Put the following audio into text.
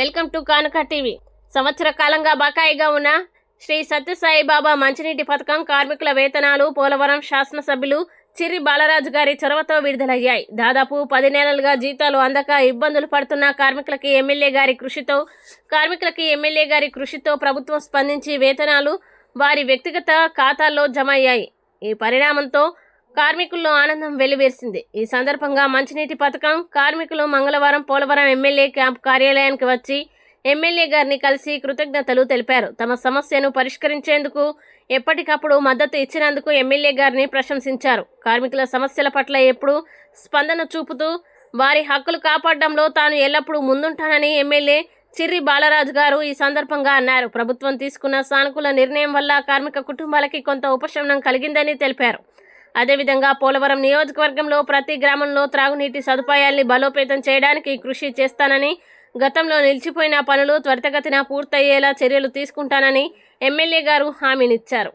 Welcome to కానుక TV. సంవత్సర కాలంగా బకాయిగా ఉన్న శ్రీ సత్యసాయిబాబా మంచినీటి పథకం కార్మికుల వేతనాలు పోలవరం శాసనసభ్యులు చిరి బాలరాజు గారి చొరవతో విడుదలయ్యాయి. దాదాపు పది నెలలుగా జీతాలు అందక ఇబ్బందులు పడుతున్న కార్మికులకి ఎమ్మెల్యే గారి కృషితో కార్మికులకి ఎమ్మెల్యే గారి కృషితో ప్రభుత్వం స్పందించి వేతనాలు వారి వ్యక్తిగత ఖాతాల్లో జమ అయ్యాయి ఈ పరిణామంతో కార్మికుల్లో ఆనందం వెల్లివేసింది ఈ సందర్భంగా మంచినీటి పథకం కార్మికులు మంగళవారం పోలవరం ఎమ్మెల్యే క్యాంప్ కార్యాలయానికి వచ్చి ఎమ్మెల్యే గారిని కలిసి కృతజ్ఞతలు తెలిపారు. తమ సమస్యను పరిష్కరించేందుకు ఎప్పటికప్పుడు మద్దతు ఇచ్చినందుకు ఎమ్మెల్యే గారిని ప్రశంసించారు. కార్మికుల సమస్యల పట్ల ఎప్పుడూ స్పందన చూపుతూ వారి హక్కులు కాపాడడంలో తాను ఎల్లప్పుడూ ముందుంటానని ఎమ్మెల్యే చిర్రి బాలరాజు గారు ఈ సందర్భంగా అన్నారు. ప్రభుత్వం తీసుకున్న సానుకూల నిర్ణయం వల్ల కార్మిక కుటుంబాలకి కొంత ఉపశమనం కలిగిందని తెలిపారు. అదేవిధంగా పోలవరం నియోజకవర్గంలో ప్రతి గ్రామంలో త్రాగునీటి సదుపాయాల్ని బలోపేతం చేయడానికి కృషి చేస్తానని గతంలో నిలిచిపోయిన పనులు త్వరితగతిన పూర్తయ్యేలా చర్యలు తీసుకుంటానని ఎమ్మెల్యే గారు హామీనిచ్చారు.